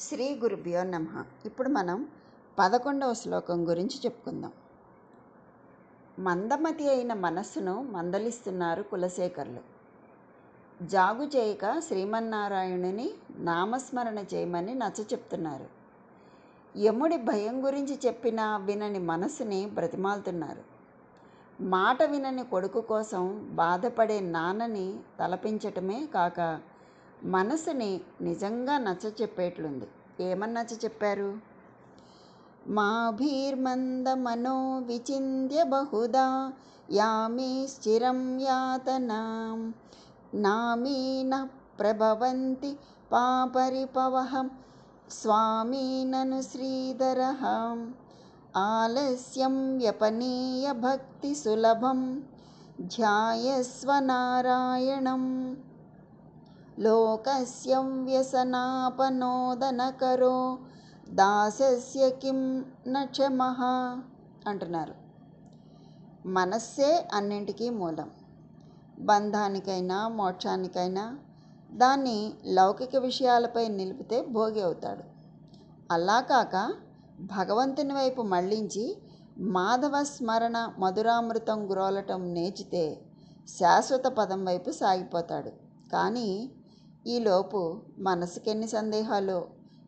శ్రీ గురుభ్యో నమ. ఇప్పుడు మనం పదకొండవ శ్లోకం గురించి చెప్పుకుందాం. మందమతి అయిన మనస్సును మందలిస్తున్నారు కులశేఖరులు. జాగు చేయక శ్రీమన్నారాయణుని నామస్మరణ చేయమని నచ్చ చెప్తున్నారు. యముడి భయం గురించి చెప్పినా వినని మనసుని బ్రతిమాలుతున్నారు. మాట వినని కొడుకు కోసం బాధపడే నాన్నని తలపించటమే కాక మనసుని నిజంగా నచ్చ చెప్పేట్లుంది. ఏమని నచ్చ చెప్పారు? మాభీర్మందమనో విచింద్య బహుదా యామి స్థిరం యాతనాం నామీన ప్రభవంతి పాపరిపవహం స్వామీనను శ్రీధర ఆలస్యం వ్యపనీయ భక్తి సులభం ధ్యాయస్వ నారాయణం లోకస్య వ్యసనాపనోదనకరో దాసస్య కిం నక్షమః అంటున్నారు. మనస్సే అన్నింటికీ మూలం. బంధానికైనా మోక్షానికైనా దాన్ని లౌకిక విషయాలపై నిలిపితే భోగి అవుతాడు. అలా కాక భగవంతుని వైపు మళ్ళించి మాధవ స్మరణ మధురామృతం గ్రోలటం నేర్చితే శాశ్వత పదం వైపు సాగిపోతాడు. కానీ ఈలోపు మనసుకెన్ని సందేహాలు?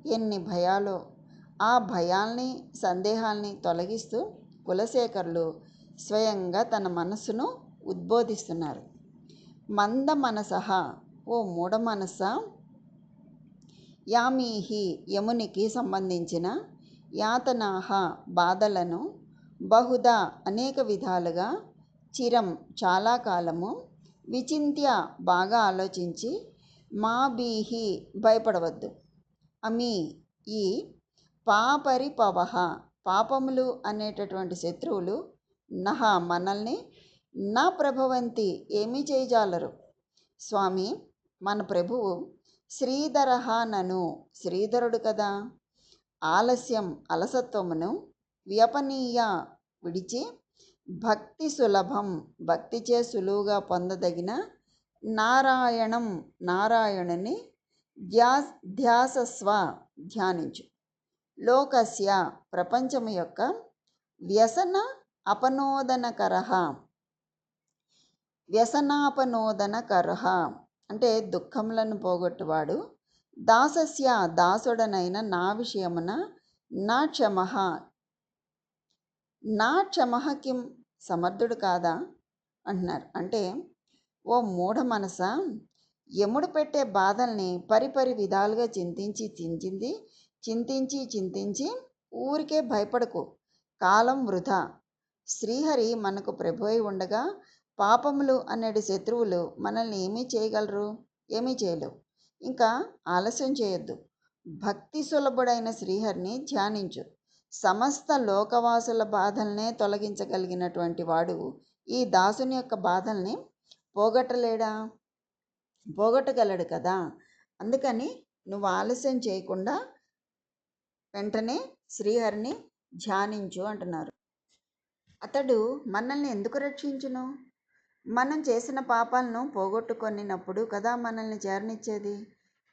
ఎన్ని భయాలో? ఆ భయాల్ని సందేహాల్ని తొలగిస్తూ కులశేఖరులు స్వయంగా తన మనస్సును ఉద్బోధిస్తున్నారు. మంద మనసహ ఓ మూఢ మనస యామీహి యమునికి సంబంధించిన యాతనాహ బాధలను బహుదా అనేక విధాలుగా చిరం చాలా కాలము విచింత్య బాగా ఆలోచించి మా బీహి భయపడవద్దు. అమీ ఈ పాపరిపవహ పాపములు అనేటటువంటి శత్రువులు నహ మనల్ని నా ప్రభవంతి ఏమీ చేయజాలరు. స్వామి మన ప్రభువు శ్రీధరహ నను శ్రీధరుడు కదా. ఆలస్యం అలసత్వమును వ్యపనీయ విడిచి భక్తి సులభం భక్తిచే సులువుగా పొందదగిన నారాయణం నారాయణుని ధ్యాస్ ధ్యాసస్వ ధ్యానించు. లోకస్య ప్రపంచము యొక్క వ్యసన అపనోదనకర. వ్యసనాపనోదనకర. అంటే దుఃఖములను పోగొట్టువాడు దాసస్య దాసుడనైన నా విషయమున నా క్షమ. నా క్షమ కిం సమర్థుడు కాదా? అంటున్నారు అంటే ఓ మూఢ మనస? యముడు పెట్టే బాధల్ని పరిపరి విధాలుగా చింతించి చించింది చింతించి చింతించి ఊరికే భయపడకు కాలం వృధా. శ్రీహరి మనకు ప్రభు అయి ఉండగా పాపములు అనేటి శత్రువులు మనల్ని ఏమీ చేయగలరు? ఏమీ చేయలేవు. ఇంకా ఆలస్యం చేయొద్దు. భక్తి సులభుడైన శ్రీహరిని ధ్యానించు. సమస్త లోకవాసుల బాధల్నే తొలగించగలిగినటువంటి వాడు ఈ దాసుని యొక్క బాధల్ని పోగొట్టలేడా? పోగొట్టగలడు కదా! అందుకని నువ్వు ఆలస్యం చేయకుండా వెంటనే శ్రీహరిని ధ్యానించు అంటున్నారు. అతడు మనల్ని ఎందుకు రక్షించును? మనం చేసిన పాపాలను పోగొట్టుకొనినప్పుడు కదా మనల్ని చేరనిచ్చేది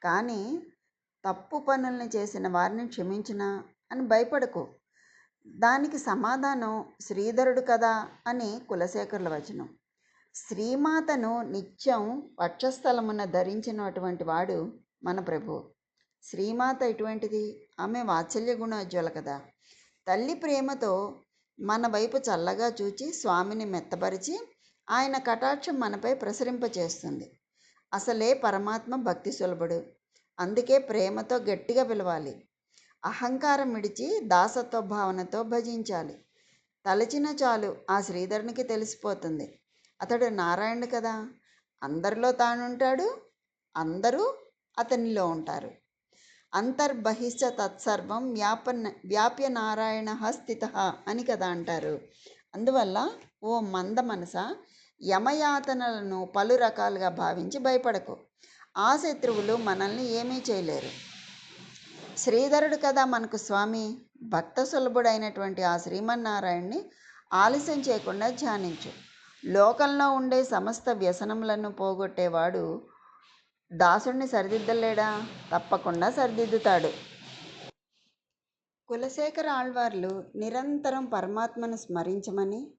కానీ తప్పు పనుల్ని చేసిన వారిని క్షమించినా? అని భయపడకు. దానికి సమాధానం శ్రీధరుడు కదా! అని కులశేఖరుల వచనం. శ్రీమాతను నిత్యం వక్షస్థలమున ధరించినటువంటి వాడు మన ప్రభు. శ్రీమాత ఎటువంటిది? ఆమె వాత్సల్య గుణోజ్వల కదా. తల్లి ప్రేమతో మన వైపు చల్లగా చూచి స్వామిని మెత్తపరిచి ఆయన కటాక్షం మనపై ప్రసరింపచేస్తుంది. అసలే పరమాత్మ భక్తి సులభుడు. అందుకే ప్రేమతో గట్టిగా పిలవాలి. అహంకారం విడిచి దాసత్వ భావనతో భజించాలి. తలచిన చాలు ఆ శ్రీధరునికి తెలిసిపోతుంది. అతడు నారాయణుడు కదా. అందరిలో తానుంటాడు అందరూ అతనిలో ఉంటారు. అంతర్బహిశ్చ తత్సర్వం వ్యాపన వ్యాప్య నారాయణ స్థిత అని కదా అంటారు. అందువల్ల ఓ మంద మనస యమయాతనలను పలు రకాలుగా భావించి భయపడకు. ఆ శత్రువులు మనల్ని ఏమీ చేయలేరు. శ్రీధరుడు కదా మనకు స్వామి. భక్త సులభుడైనటువంటి ఆ శ్రీమన్నారాయణ్ణి ఆలస్యం చేయకుండా ధ్యానించు. లోకంలో ఉండే సమస్త వ్యసనములను పోగొట్టేవాడు దాసుడిని సరిదిద్దలేడా? తప్పకుండా సరిదిద్దుతాడు. కులశేఖర ఆళ్వార్లు నిరంతరం పరమాత్మను స్మరించమని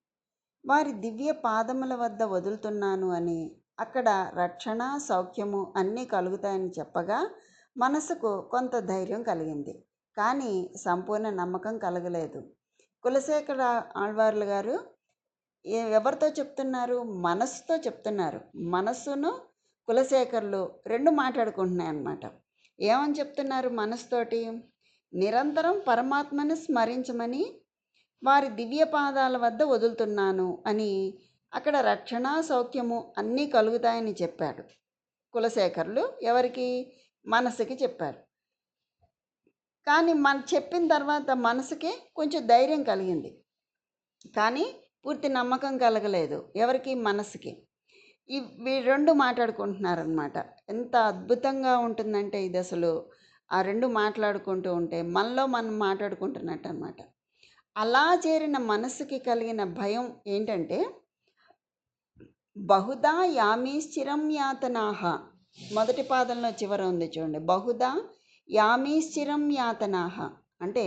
వారి దివ్య పాదముల వద్ద వదులుతున్నాను అని అక్కడ రక్షణ సౌఖ్యము అన్నీ కలుగుతాయని చెప్పగా మనసుకు కొంత ధైర్యం కలిగింది. కానీ సంపూర్ణ నమ్మకం కలగలేదు. కులశేఖర ఆళ్వార్లు గారు ఎవరితో చెప్తున్నారు? మనస్సుతో చెప్తున్నారు. మనస్సును కులశేఖర్లు రెండు మాట్లాడుకుంటున్నాయి అన్నమాట ఏమని చెప్తున్నారు మనసుతోటి నిరంతరం పరమాత్మను స్మరించమని వారి దివ్య పాదాల వద్ద వదులుతున్నాను అని అక్కడ రక్షణ సౌఖ్యము అన్నీ కలుగుతాయని చెప్పాడు. కులశేఖర్లు ఎవరికి? మనసుకి చెప్పారు. కానీ మన చెప్పిన తర్వాత మనసుకి కొంచెం ధైర్యం కలిగింది. కానీ పూర్తి నమ్మకం కలగలేదు ఎవరికి మనసుకి. ఈ వీ రెండు మాట్లాడుకుంటున్నారనమాట ఎంత అద్భుతంగా ఉంటుందంటే ఇది అసలు ఆ రెండు మాట్లాడుకుంటూ ఉంటే మనలో మనం మాట్లాడుకుంటున్నట్టు అనమాట అలా చేరిన మనసుకి కలిగిన భయం ఏంటంటే బహుదా యామీశ్చిరం యాతనాహ. మొదటి పాదంలో చివర ఉంది చూడండి. బహుదా యామీశ్చిరం యాతనాహ. అంటే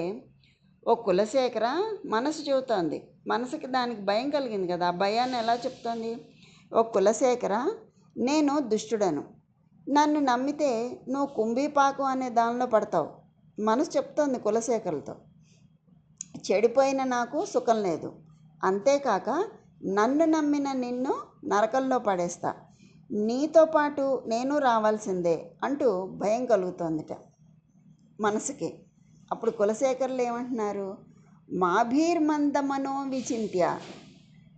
ఓ కులశేఖర మనసు చెబుతోంది. మనసుకి దానికి భయం కలిగింది కదా ఆ భయాన్ని ఎలా చెప్తోంది? ఓ కులశేఖర నేను దుష్టుడను. నన్ను నమ్మితే నువ్వు కుంభీపాకం అనే దానిలో పడతావు. మనసు చెప్తోంది కులశేఖరులతో. చెడిపోయిన నాకు సుఖం లేదు. అంతేకాక నన్ను నమ్మిన నిన్ను నరకంలో పడేస్తా. నీతో పాటు నేను రావాల్సిందే అంటూ భయం కలుగుతోందిట మనసుకి. అప్పుడు కులశేఖరులు ఏమంటున్నారు? మాభీర్మందమనో విచింత్య.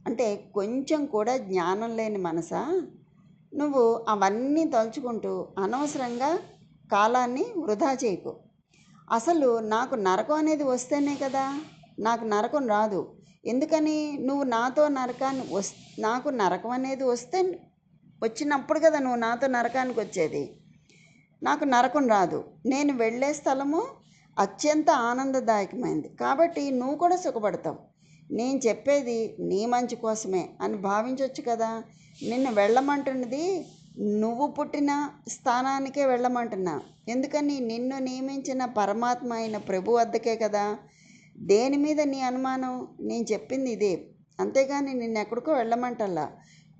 అంటే కొంచెం కూడా జ్ఞానం లేని మనసా? నువ్వు అవన్నీ తలుచుకుంటూ అనవసరంగా కాలాన్ని వృధా చేయకు. అసలు నాకు నరకం అనేది వస్తేనే కదా? నాకు నరకం రాదు. ఎందుకని? నువ్వు నాతో నరకాన్ని వస్ నాకు నరకం అనేది వస్తే వచ్చినప్పుడు కదా నువ్వు నాతో నరకానికి వచ్చేది? నాకు నరకం రాదు. నేను వెళ్ళే స్థలము అత్యంత ఆనందదాయకమైంది. కాబట్టి నువ్వు కూడా సుఖపడతావు. నేను చెప్పేది నీ మంచి కోసమే అని భావించవచ్చు కదా. నిన్ను వెళ్ళమంటున్నది నువ్వు పుట్టిన స్థానానికే వెళ్ళమంటున్నా. ఎందుకని నిన్ను నియమించిన పరమాత్మ అయిన ప్రభు వద్దకే కదా. దేని మీద నీ అనుమానం? నేను చెప్పింది ఇదే. అంతేగాని నిన్ను ఎక్కడికో వెళ్ళమంటల్లా.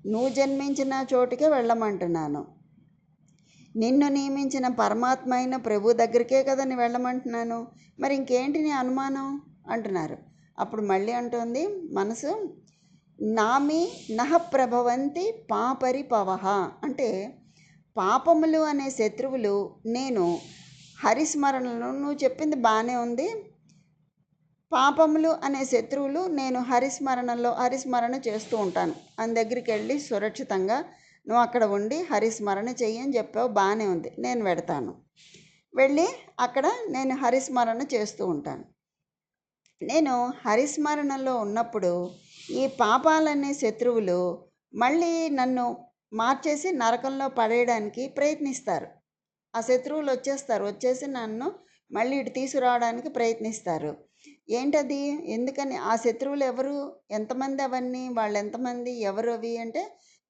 నువ్వు జన్మించిన చోటుకే వెళ్ళమంటున్నాను. నిన్ను నియమించిన పరమాత్మ అయిన ప్రభు దగ్గరికే కదా నేను వెళ్ళమంటున్నాను. మరి ఇంకేంటి నీ అనుమానం? అంటున్నారు. అప్పుడు మళ్ళీ అంటుంది మనసు నామి నహ ప్రభవంతి పాపరి పవహ. అంటే పాపములు అనే శత్రువులు నేను హరిస్మరణలో నువ్వు చెప్పింది బాగానే ఉంది. పాపములు అనే శత్రువులు నేను హరిస్మరణలో హరిస్మరణ చేస్తూ ఉంటాను. అని దగ్గరికి వెళ్ళి సురక్షితంగా నువ్వు అక్కడ ఉండి హరిస్మరణ చెయ్యి అని చెప్పావు బాగానే ఉంది నేను పెడతాను వెళ్ళి అక్కడ నేను హరిస్మరణ చేస్తూ ఉంటాను. నేను హరిస్మరణలో ఉన్నప్పుడు ఈ పాపాలనే శత్రువులు మళ్ళీ నన్ను మార్చేసి నరకంలో పడేయడానికి ప్రయత్నిస్తారు. ఆ శత్రువులు వచ్చేస్తారు వచ్చేసి నన్ను మళ్ళీ ఇటు తీసుకురావడానికి ప్రయత్నిస్తారు. ఏంటది? ఎందుకని? ఆ శత్రువులు ఎవరు? ఎంతమంది అవన్నీ? వాళ్ళు ఎంతమంది? ఎవరు అవి? అంటే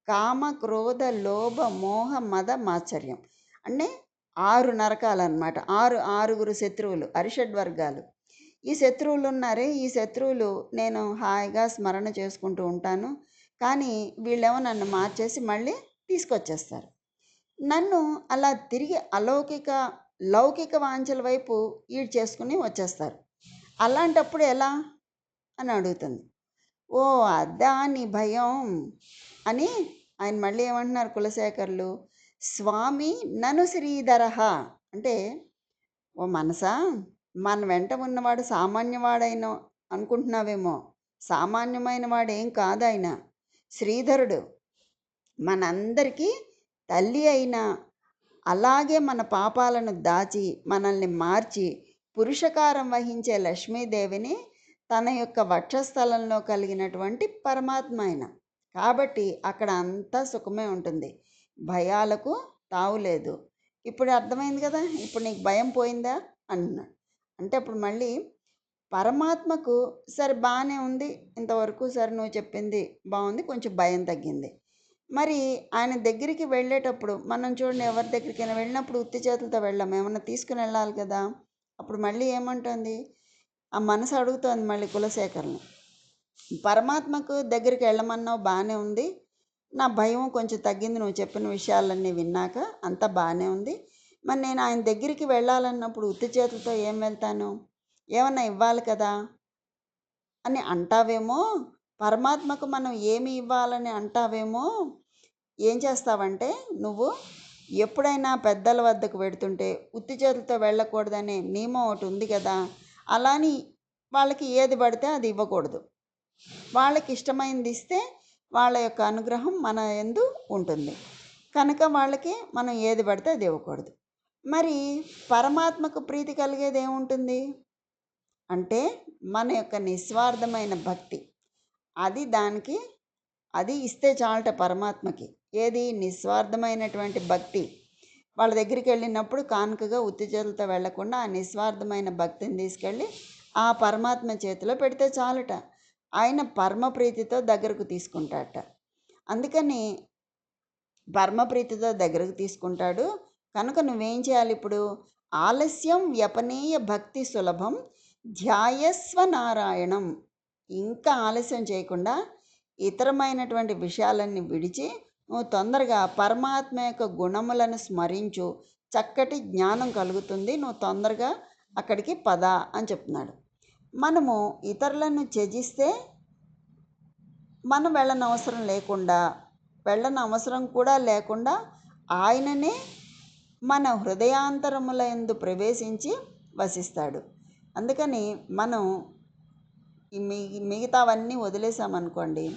కామ క్రోధ లోభ మోహ మద మాచర్యం. అంటే ఆరు నరకాలు అనమాట ఆరు ఆరుగురు శత్రువులు అరిషడ్ వర్గాలు. ఈ శత్రువులు ఉన్నారే ఈ శత్రువులు నేను హాయిగా స్మరణ చేసుకుంటూ ఉంటాను. కానీ వీళ్ళేమో నన్ను మార్చేసి మళ్ళీ తీసుకొచ్చేస్తారు. నన్ను అలా తిరిగి అలౌకిక లౌకిక వాంఛల వైపు ఈడ్ చేసుకుని వచ్చేస్తారు. అలాంటప్పుడు ఎలా? అని అడుగుతుంది. ఓ అదా నీ భయం అని ఆయన మళ్ళీ ఏమంటున్నారు కులశేఖర్లు? స్వామి నను శ్రీధరహ అంటే ఓ మనసా? మన వెంట ఉన్నవాడు సామాన్యవాడైన అనుకుంటున్నావేమో. సామాన్యమైన వాడేం కాదు ఆయన శ్రీధరుడు మనందరికీ తల్లి అయిన అలాగే మన పాపాలను దాచి మనల్ని మార్చి పురుషకారం వహించే లక్ష్మీదేవిని తన యొక్క వక్షస్థలంలో కలిగినటువంటి పరమాత్మ ఆయన కాబట్టి అక్కడ అంతా సుఖమే ఉంటుంది. భయాలకు తావులేదు ఇప్పుడు అర్థమైంది కదా? ఇప్పుడు నీకు భయం పోయిందా? అన్నాడు. అంటే అప్పుడు మళ్ళీ పరమాత్మకు సరే బాగానే ఉంది ఇంతవరకు సరే నువ్వు చెప్పింది బాగుంది కొంచెం భయం తగ్గింది. మరి ఆయన దగ్గరికి వెళ్ళేటప్పుడు మనం చూడండి ఎవరి దగ్గరికైనా వెళ్ళినప్పుడు ఉత్తి చేతులతో వెళ్ళాం. ఏమన్నా తీసుకుని వెళ్ళాలి కదా? అప్పుడు మళ్ళీ ఏమంటుంది? ఆ మనసు అడుగుతోంది మళ్ళీ కులశేఖర్ని. పరమాత్మకు దగ్గరికి వెళ్ళమన్నావు బాగానే ఉంది. నా భయం కొంచెం తగ్గింది నువ్వు చెప్పిన విషయాలన్నీ విన్నాక అంతా బాగానే ఉంది. మరి నేను ఆయన దగ్గరికి వెళ్ళాలన్నప్పుడు ఉత్తి చేతులతో ఏం వెళ్తాను? ఏమన్నా ఇవ్వాలి కదా? అని అంటావేమో? పరమాత్మకు మనం ఏమి ఇవ్వాలని అంటావేమో? ఏం చేస్తావంటే నువ్వు ఎప్పుడైనా పెద్దల వద్దకు పెడుతుంటే ఉత్తి చేతులతో వెళ్ళకూడదనే నియమం ఒకటి ఉంది కదా. అలాని వాళ్ళకి ఏది పడితే అది ఇవ్వకూడదు. వాళ్ళకి ఇష్టమైంది ఇస్తే వాళ్ళ యొక్క అనుగ్రహం మన ఎందు ఉంటుంది. కనుక వాళ్ళకి మనం ఏది పడితే అది ఇవ్వకూడదు. మరి పరమాత్మకు ప్రీతి కలిగేది ఏముంటుంది? అంటే మన యొక్క నిస్వార్థమైన భక్తి. అది దానికి అది ఇస్తే చాలట పరమాత్మకి. ఏది? నిస్వార్థమైనటువంటి భక్తి. వాళ్ళ దగ్గరికి వెళ్ళినప్పుడు కానుకగా ఉత్తేజలతో వెళ్ళకుండా వెళ్ళకుండా ఆ నిస్వార్థమైన భక్తిని తీసుకెళ్ళి ఆ పరమాత్మ చేతిలో పెడితే చాలుట. ఆయన పరమప్రీతితో దగ్గరకు తీసుకుంటాడట అందుకని పరమప్రీతితో దగ్గరకు తీసుకుంటాడు. కనుక నువ్వేం చేయాలి ఇప్పుడు? ఆలస్యం వ్యపనీయ భక్తి సులభం ధ్యాయస్వ నారాయణం. ఇంకా ఆలస్యం చేయకుండా ఇతరమైనటువంటి విషయాలన్నీ విడిచి నువ్వు తొందరగా పరమాత్మ యొక్క గుణములను స్మరించు. చక్కటి జ్ఞానం కలుగుతుంది. నువ్వు తొందరగా అక్కడికి పద అని చెప్తున్నాడు. మనము ఇతరులను త్యజిస్తే మనం వెళ్ళని అవసరం లేకుండా వెళ్ళని అవసరం కూడా లేకుండా ఆయననే మన హృదయాంతరముల ఎందు ప్రవేశించి వసిస్తాడు. అందుకని మనం మిగి మిగతావన్నీ వదిలేసామనుకోండి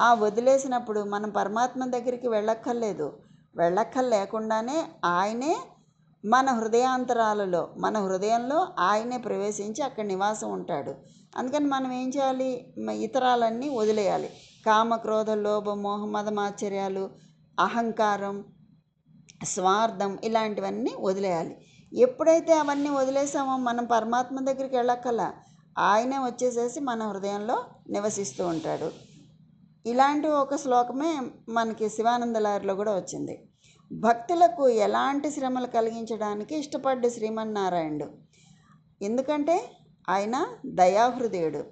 ఆ వదిలేసినప్పుడు మనం పరమాత్మ దగ్గరికి వెళ్ళక్కర్లేదు. వెళ్ళక్కర్ లేకుండానే ఆయనే మన హృదయాంతరాలలో మన హృదయంలో ఆయనే ప్రవేశించి అక్కడ నివాసం ఉంటాడు. అందుకని మనం ఏం చేయాలి? ఇతరాలన్నీ వదిలేయాలి. కామ క్రోధ లోభ మోహ మదమాశ్చర్యాలు అహంకారం స్వార్థం ఇలాంటివన్నీ వదిలేయాలి. ఎప్పుడైతే అవన్నీ వదిలేసామో మనం పరమాత్మ దగ్గరికి వెళ్ళక్కల ఆయనే వచ్చేసేసి మన హృదయంలో నివసిస్తూ ఉంటాడు. ఇలాంటి ఒక శ్లోకమే మనకి శివానందలారిలో కూడా వచ్చింది. భక్తులకు ఎలాంటి శ్రమలు కలిగించడానికి ఇష్టపడ్డ శ్రీమన్నారాయణుడు. ఎందుకంటే ఆయన దయాహృదయుడు.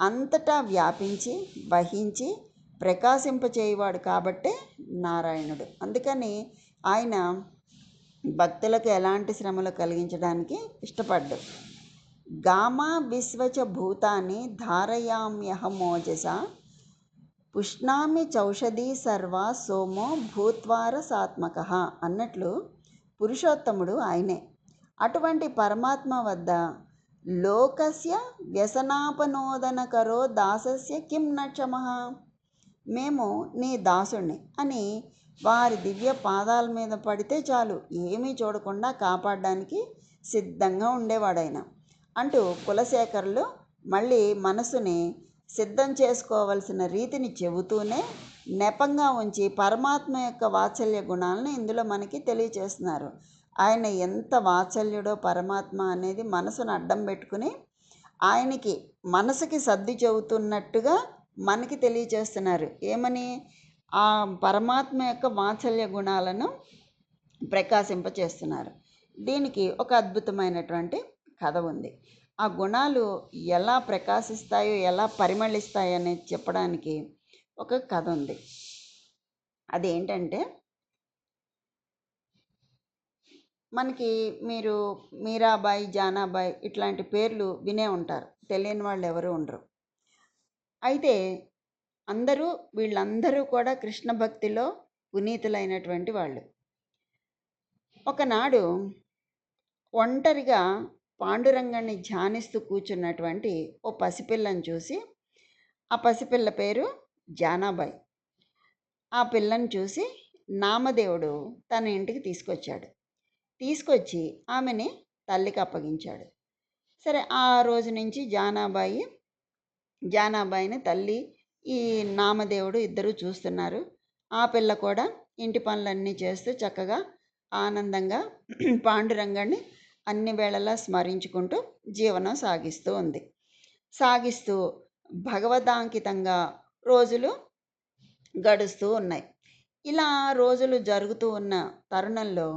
అంతటా వ్యాపించి వహించి ప్రకాశింపచేయవాడు కాబట్టే నారాయణుడు. అందుకని ఆయన భక్తులకు ఎలాంటి శ్రమలు కలిగించడానికి ఇష్టపడ్డు. గామా విశ్వచ భూతాన్ని ధారయామ్యహమోజస పుష్ణామి చౌషధి సర్వ సోమో భూత్వార సాత్మక అన్నట్లు పురుషోత్తముడు ఆయనే. అటువంటి పరమాత్మ వద్ద లోకస్య వ్యసనాపనోదనకరో దాసస్య కిం నక్షమః మేము నీ దాసుణ్ణి అని వారి దివ్య పాదాల మీద పడితే చాలు ఏమీ చూడకుండా కాపాడడానికి సిద్ధంగా ఉండేవాడైన. అంటూ కులశేఖరులు మళ్ళీ మనసుని సిద్ధం చేసుకోవలసిన రీతిని చెబుతూనే నెపంగా ఉంచి పరమాత్మ యొక్క వాత్సల్య గుణాలను ఇందులో మనకి తెలియచేస్తున్నారు. ఆయన ఎంత వాత్సల్యుడో పరమాత్మ అనేది మనసును అడ్డం పెట్టుకుని ఆయనకి మనసుకి సర్ది చెబుతున్నట్టుగా మనకి తెలియచేస్తున్నారు. ఏమని? ఆ పరమాత్మ యొక్క వాత్సల్య గుణాలను ప్రకాశింపచేస్తున్నారు. దీనికి ఒక అద్భుతమైనటువంటి కథ ఉంది. ఆ గుణాలు ఎలా ప్రకాశిస్తాయో ఎలా పరిమళిస్తాయో అనేది చెప్పడానికి ఒక కథ ఉంది. అదేంటంటే మనకి మీరు మీరాబాయి జానాబాయి ఇట్లాంటి పేర్లు వినే ఉంటారు. తెలియని వాళ్ళు ఎవరు ఉండరు. అయితే అందరూ వీళ్ళందరూ కూడా కృష్ణ భక్తిలో పునీతులైనటువంటి వాళ్ళు. ఒకనాడు ఒంటరిగా పాండురంగాన్ని ధ్యానిస్తూ కూర్చున్నటువంటి ఓ పసిపిల్లని చూసి ఆ పసిపిల్ల పేరు జానాబాయ్. ఆ పిల్లని చూసి నామదేవుడు తన ఇంటికి తీసుకొచ్చాడు. తీసుకొచ్చి ఆమెని తల్లికి అప్పగించాడు. సరే ఆ రోజు నుంచి జానాబాయి జానాబాయిని తల్లి ఈ నామదేవుడు ఇద్దరు చూస్తున్నారు. ఆ పిల్ల కూడా ఇంటి పనులన్నీ చేస్తూ చక్కగా ఆనందంగా పాండురంగాన్ని అన్ని వేళలా స్మరించుకుంటూ జీవనం సాగిస్తూ ఉంది. సాగిస్తూ భగవదాంకితంగా రోజులు గడుస్తూ ఉన్నాయి. ఇలా రోజులు జరుగుతూ ఉన్న తరుణంలో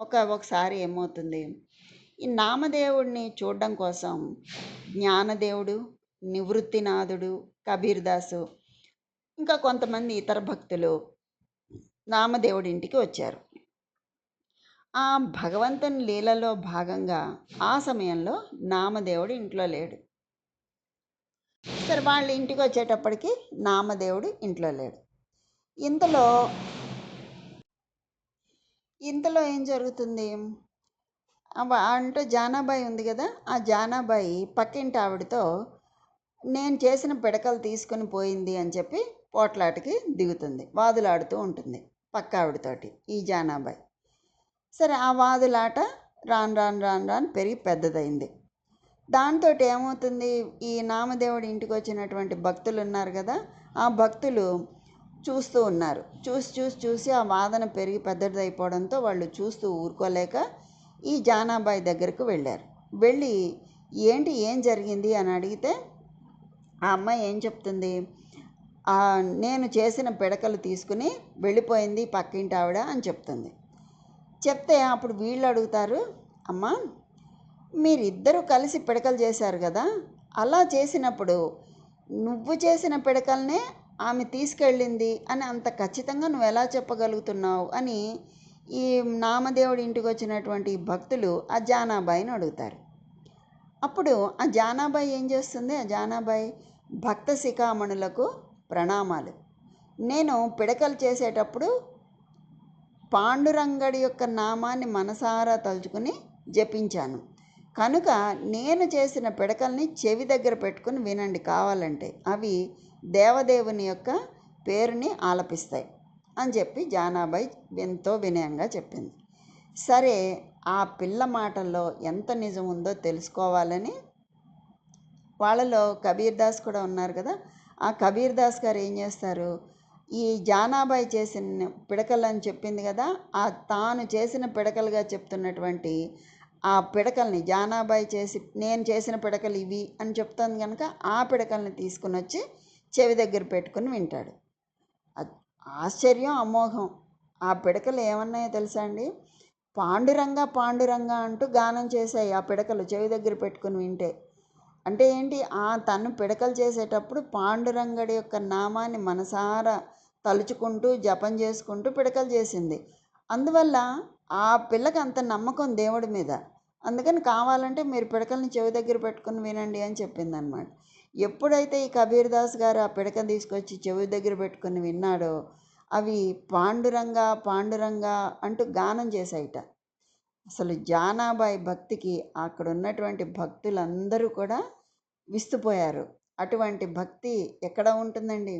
ఒక ఒకసారి ఏమవుతుంది? ఈ నామదేవుడిని చూడడం కోసం జ్ఞానదేవుడు నివృత్తినాథుడు కబీర్దాసు ఇంకా కొంతమంది ఇతర భక్తులు నామదేవుడి ఇంటికి వచ్చారు. ఆ భగవంతుని లీలలో భాగంగా ఆ సమయంలో నామదేవుడు ఇంట్లో లేడు. సరే వాళ్ళ ఇంటికి వచ్చేటప్పటికి నామదేవుడు ఇంట్లో లేడు. ఇంతలో ఇంతలో ఏం జరుగుతుంది? అంటూ అంటే జానాబాయి ఉంది కదా ఆ జానాబాయి పక్కింటి ఆవిడతో నేను చేసిన పిడకలు తీసుకుని పోయింది అని చెప్పి పోట్లాటకి దిగుతుంది వాదులాడుతూ ఉంటుంది పక్క ఆవిడతోటి ఈ జానాబాయి. సరే ఆ వాదులాట రాను రాను రాను రాను పెరిగి పెద్దదైంది దాంతో ఏమవుతుంది? ఈ నామదేవుడి ఇంటికి వచ్చినటువంటి భక్తులు ఉన్నారు కదా ఆ భక్తులు చూస్తూ ఉన్నారు. చూసి చూసి చూసి ఆ వాదన పెరిగి పెద్దదైపోవడంతో వాళ్ళు చూస్తూ ఊరుకోలేక ఈ జానాబాయి దగ్గరకు వెళ్ళారు. వెళ్ళి ఏంటి ఏం జరిగింది అని అడిగితే ఆ అమ్మాయి ఏం చెప్తుంది? నేను చేసిన పిడకలు తీసుకుని వెళ్ళిపోయింది పక్కింటి ఆవిడ అని చెప్తుంది. చెప్తే అప్పుడు వీళ్ళు అడుగుతారు అమ్మా మీరిద్దరూ కలిసి పిడకలు చేశారు కదా? అలా చేసినప్పుడు నువ్వు చేసిన పిడకల్నే ఆమె తీసుకెళ్ళింది అని అంత ఖచ్చితంగా నువ్వు ఎలా చెప్పగలుగుతున్నావు? అని ఈ నామదేవుడి ఇంటికి వచ్చినటువంటి భక్తులు ఆ జానాబాయిని అడుగుతారు. అప్పుడు ఆ జానాబాయి ఏం చేస్తుంది? ఆ జానాబాయి భక్త శిఖామణులకు ప్రణామాలు. నేను పిడకలు చేసేటప్పుడు పాండురంగడి యొక్క నామాన్ని మనసారా తలుచుకుని జపించాను. కనుక నేను చేసిన పిడకల్ని చెవి దగ్గర పెట్టుకుని వినండి కావాలంటే. అవి దేవదేవుని యొక్క పేరుని ఆలపిస్తాయి అని చెప్పి జానాబాయి ఎంతో వినయంగా చెప్పింది. సరే ఆ పిల్ల మాటల్లో ఎంత నిజం ఉందో తెలుసుకోవాలని? వాళ్ళలో కబీర్ దాస్ కూడా ఉన్నారు కదా. ఆ కబీర్ దాస్ గారు ఏం చేస్తారు? ఈ జానాబాయి చేసిన పిడకలు అని చెప్పింది కదా ఆ తాను చేసిన పిడకలుగా చెప్తున్నటువంటి ఆ పిడకల్ని జానాబాయి చేసి నేను చేసిన పిడకలు ఇవి అని చెప్తాను కనుక ఆ పిడకల్ని తీసుకుని వచ్చి చెవి దగ్గర పెట్టుకుని వింటాడు. ఆశ్చర్యం అమోఘం. ఆ పిడకలు ఏమన్నాయో తెలుసా అండి? పాండురంగ పాండురంగ అంటూ గానం చేశాయి ఆ పిడకలు చెవి దగ్గర పెట్టుకుని వింటే. అంటే ఏంటి? ఆ తను పిడకలు చేసేటప్పుడు పాండురంగడి యొక్క నామాన్ని మనసారా తలుచుకుంటూ జపం చేసుకుంటూ పిడకలు చేసింది. అందువల్ల ఆ పిల్లకి అంత నమ్మకం దేవుడి మీద. అందుకని కావాలంటే మీరు పిడకల్ని చెవి దగ్గర పెట్టుకుని వినండి అని చెప్పింది అనమాట ఎప్పుడైతే ఈ కబీర్ దాస్ గారు ఆ పిడక తీసుకొచ్చి చెవి దగ్గర పెట్టుకుని విన్నాడో అవి పాండురంగా పాండురంగా అంటూ గానం చేశాయిట. అసలు జానాబాయి భక్తికి అక్కడ ఉన్నటువంటి భక్తులందరూ కూడా విస్తుపోయారు. అటువంటి భక్తి ఎక్కడ ఉంటుందండి?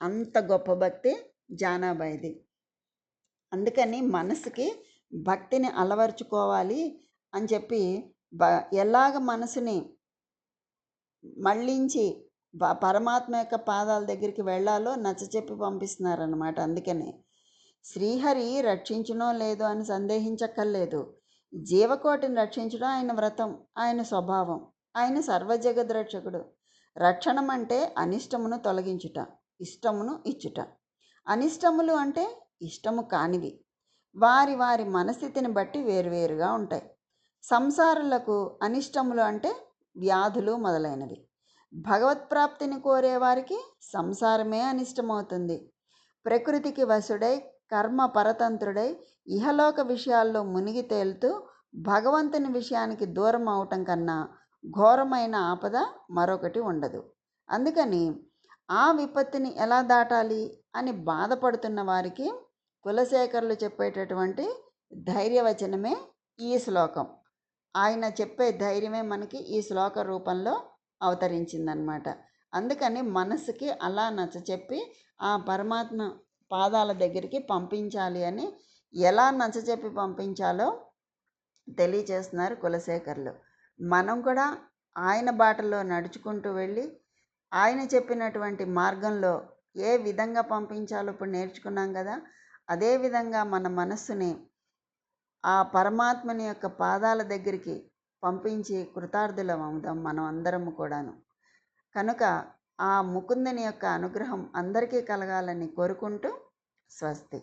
అంత గొప్ప భక్తి జానాబాయిది అందుకని మనసుకి భక్తిని అలవర్చుకోవాలి అని చెప్పి బ ఎలాగ మనసుని మళ్ళించి బ- పరమాత్మ యొక్క పాదాల దగ్గరికి వెళ్ళాలో నచ్చచెప్పి పంపిస్తున్నారనమాట అందుకనే శ్రీహరి రక్షించునో లేదో అని సందేహించక్కర్లేదు. జీవకోటిని రక్షించడం ఆయన వ్రతం ఆయన స్వభావం ఆయన సర్వజగద్రక్షకుడు. రక్షణం అంటే అనిష్టమును తొలగించుట. ఇష్టమును ఇచ్చుట. అనిష్టములు అంటే ఇష్టము కానివి. వారి వారి మనస్థితిని బట్టి వేరువేరుగా ఉంటాయి. సంసారులకు అనిష్టములు అంటే వ్యాధులు మొదలైనవి. భగవత్ప్రాప్తిని కోరేవారికి సంసారమే అనిష్టమవుతుంది. ప్రకృతికి వశుడై కర్మ పరతంత్రుడై ఇహలోక విషయాల్లో మునిగి తేలుతూ భగవంతుని విషయానికి దూరం అవటం కన్నా ఘోరమైన ఆపద మరొకటి ఉండదు. అందుకని ఆ విపత్తిని ఎలా దాటాలి అని బాధపడుతున్న వారికి కులశేఖరులు చెప్పేటటువంటి ధైర్యవచనమే ఈ శ్లోకం. ఆయన చెప్పే ధైర్యమే మనకి ఈ శ్లోక రూపంలో అవతరించిందనమాట. అందుకని మనసుకి అలా నచ్చ చెప్పి ఆ పరమాత్మ పాదాల దగ్గరికి పంపించాలి అని ఎలా నచ్చచెప్పి పంపించాలో తెలియచేస్తున్నారు కులశేఖర్లు. మనం కూడా ఆయన బాటలో నడుచుకుంటూ వెళ్ళి ఆయన చెప్పినటువంటి మార్గంలో ఏ విధంగా పంపించాలో ఇప్పుడు నేర్చుకున్నాం కదా అదే విధంగా మన మనస్సుని ఆ పరమాత్మని యొక్క పాదాల దగ్గరికి పంపించి కృతార్థులం అవుదాం మనం అందరము కూడాను. కనుక ఆ ముకుందుని యొక్క అనుగ్రహం అందరికీ కలగాలని కోరుకుంటూ స్వస్తి.